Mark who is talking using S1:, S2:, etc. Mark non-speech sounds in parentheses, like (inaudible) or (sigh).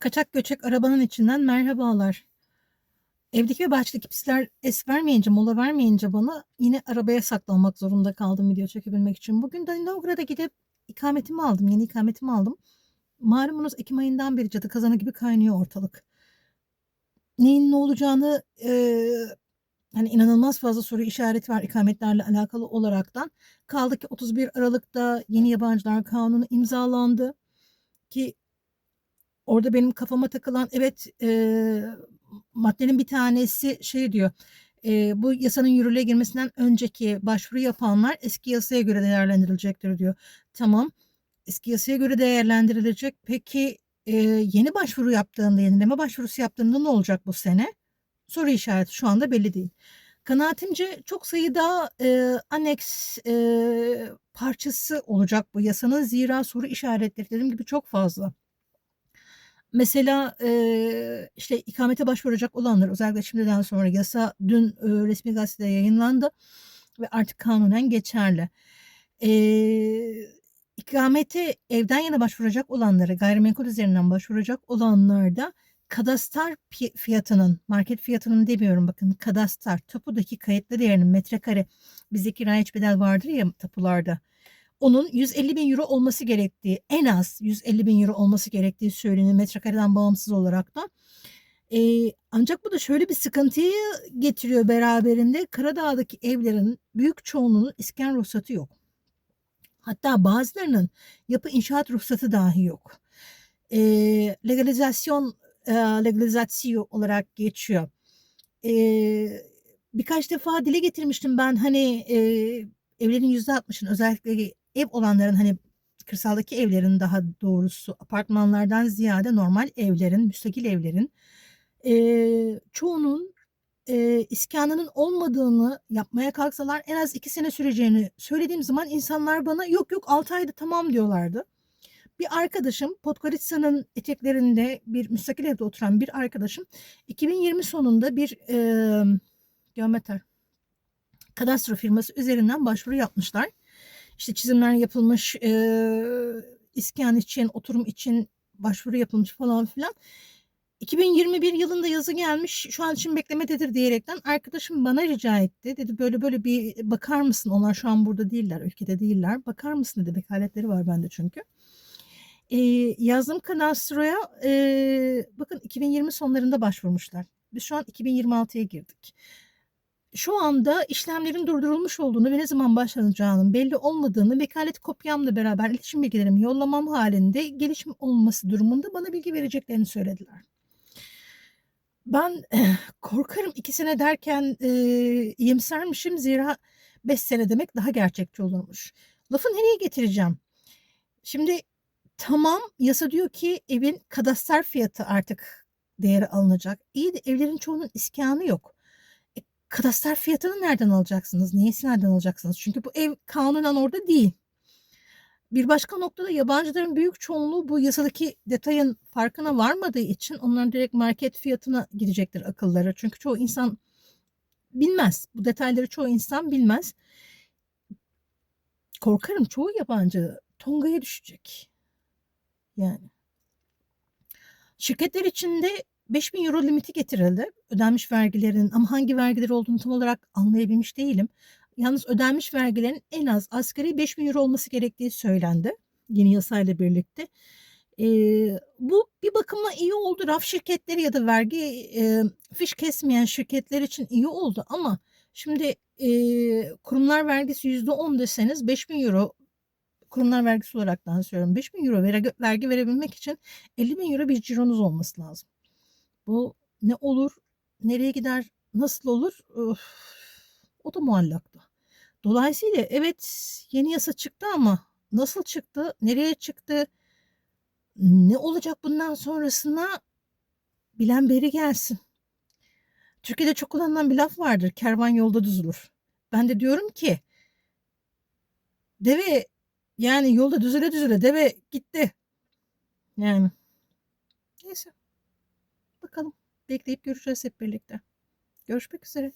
S1: Kaçak göçek arabanın içinden merhabalar. Evdeki ve bahçedeki pisler es vermeyince, mola vermeyince bana yine arabaya saklanmak zorunda kaldım video çekebilmek için. Bugün de Novgrad'a gidip ikametimi aldım. Yeni ikametimi aldım. Malumunuz Ekim ayından beri cadı kazanı gibi kaynıyor ortalık. Neyin ne olacağını eee, hani inanılmaz fazla soru işareti var ikametlerle alakalı olaraktan. Kaldı ki 31 Aralık'ta yeni yabancılar kanunu imzalandı ki orada benim kafama takılan evet eee, maddenin bir tanesi şey diyor eee, bu yasanın yürürlüğe girmesinden önceki başvuru yapanlar eski yasaya göre değerlendirilecektir diyor. Tamam eski yasaya göre değerlendirilecek. Peki eee, yeni başvuru yaptığında yenileme başvurusu yaptığında ne olacak bu sene? Soru işareti şu anda belli değil. Kanaatimce çok sayıda eee aneks eee, parçası olacak bu yasanın zira soru işaretleri dediğim gibi çok fazla. Mesela eee, işte ikamete başvuracak olanlar özellikle şimdiden sonra yasa dün eee, resmi gazetede yayınlandı ve artık kanunen geçerli. Eee, ikamete evden yana başvuracak olanları gayrimenkul üzerinden başvuracak olanlar da kadastar pi- fiyatının market fiyatının demiyorum bakın kadastar tapudaki kayıtlı değerinin metrekare bizdeki raiç bedel vardır ya tapularda onun 150 bin euro olması gerektiği en az 150 bin euro olması gerektiği söyleniyor metrekareden bağımsız olarak da. Ee, ancak bu da şöyle bir sıkıntıyı getiriyor beraberinde Karadağ'daki evlerin büyük çoğunluğunun iskan ruhsatı yok. Hatta bazılarının yapı inşaat ruhsatı dahi yok. Ee, legalizasyon e, legalizasyon olarak geçiyor. Ee, birkaç defa dile getirmiştim ben hani e, evlerin yüzde altmışın özellikle ev olanların hani kırsaldaki evlerin daha doğrusu apartmanlardan ziyade normal evlerin, müstakil evlerin e, çoğunun e, iskanının olmadığını yapmaya kalksalar en az iki sene süreceğini söylediğim zaman insanlar bana yok yok 6 ayda tamam diyorlardı. Bir arkadaşım Podgorica'nın eteklerinde bir müstakil evde oturan bir arkadaşım 2020 sonunda bir e, geometr kadastro firması üzerinden başvuru yapmışlar. İşte çizimler yapılmış, e, iskan için, oturum için başvuru yapılmış falan filan. 2021 yılında yazı gelmiş şu an için beklemededir diyerekten arkadaşım bana rica etti. Dedi böyle böyle bir bakar mısın onlar şu an burada değiller ülkede değiller bakar mısın dedi vekaletleri var bende çünkü. Ee, yazdığım kadastroya e, bakın 2020 sonlarında başvurmuşlar. Biz şu an 2026'ya girdik. Şu anda işlemlerin durdurulmuş olduğunu ve ne zaman başlanacağının belli olmadığını vekalet kopyamla beraber iletişim bilgilerimi yollamam halinde gelişim olması durumunda bana bilgi vereceklerini söylediler. Ben (clears throat) korkarım iki sene derken e, iyimsermişim zira beş sene demek daha gerçekçi olurmuş. Lafı nereye getireceğim? Şimdi tamam yasa diyor ki evin kadastral fiyatı artık değeri alınacak. İyi de evlerin çoğunun iskanı yok. Kadastral fiyatını nereden alacaksınız? Neyisi nereden alacaksınız? Çünkü bu ev kanunen orada değil. Bir başka noktada yabancıların büyük çoğunluğu bu yasadaki detayın farkına varmadığı için onların direkt market fiyatına gidecektir akılları. Çünkü çoğu insan bilmez. Bu detayları çoğu insan bilmez. Korkarım çoğu yabancı Tonga'ya düşecek. Yani. Şirketler içinde 5000 euro limiti getirildi. Ödenmiş vergilerin ama hangi vergiler olduğunu tam olarak anlayabilmiş değilim. Yalnız ödenmiş vergilerin en az asgari 5000 euro olması gerektiği söylendi yeni yasayla birlikte. Ee, bu bir bakıma iyi oldu. Raf şirketleri ya da vergi e, fiş kesmeyen şirketler için iyi oldu ama şimdi e, kurumlar vergisi %10 deseniz 5000 euro kurumlar vergisi olarak söylüyorum. 5000 euro vergi verebilmek için 50 bin euro bir cironuz olması lazım. Bu ne olur, nereye gider, nasıl olur? Öf, o da muallakta. Dolayısıyla evet yeni yasa çıktı ama nasıl çıktı, nereye çıktı, ne olacak bundan sonrasına bilen beri gelsin. Türkiye'de çok kullanılan bir laf vardır. Kervan yolda düzülür. Ben de diyorum ki deve yani yolda düzele düzele deve gitti. Yani neyse. Bekleyip göreceğiz hep birlikte. Görüşmek üzere.